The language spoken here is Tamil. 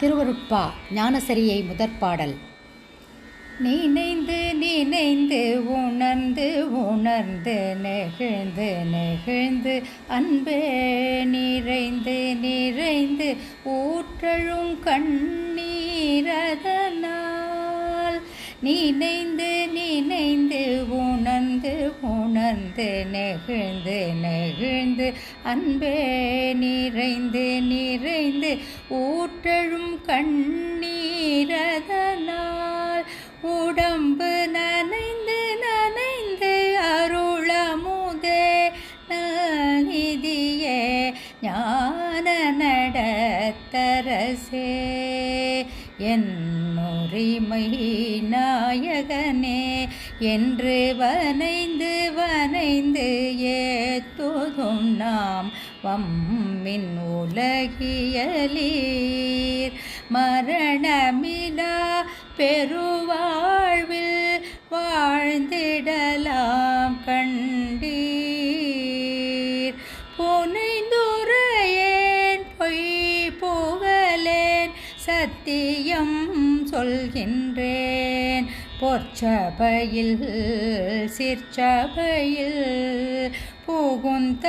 திருவருட்பா ஞானசரியை முதற்பாடல் நினைந்து நினைந்து உணர்ந்து உணர்ந்து நெகிழ்ந்து நெகிழ்ந்து அன்பே நிறைந்து நிறைந்து ஊற்றழும் கண்ணீரதனால் நினைந்து நினைந்து உணர்ந்து உணர்ந்து நெகிழ்ந்து நெகிழ்ந்து அன்பே ஊற்றழும் கண்ணீரதனால் உடம்பு நனைந்து நனைந்து அருளமுதே நிதியே ஞான நடத்தரசே. என் உரிமை நாயகனே என்று வனைந்து வனைந்து ஏத்துதும் நாம் வம்மின் உலகியலீர் மரணமிலா பெருவாழ்வில் வாழ்ந்திடலாம் கண்டீர். புனைந்துரையேன் பொய் புகழேன் சத்தியம் சொல்கின்றேன். பொற்சபையில் சிற்சபையில் புகுந்த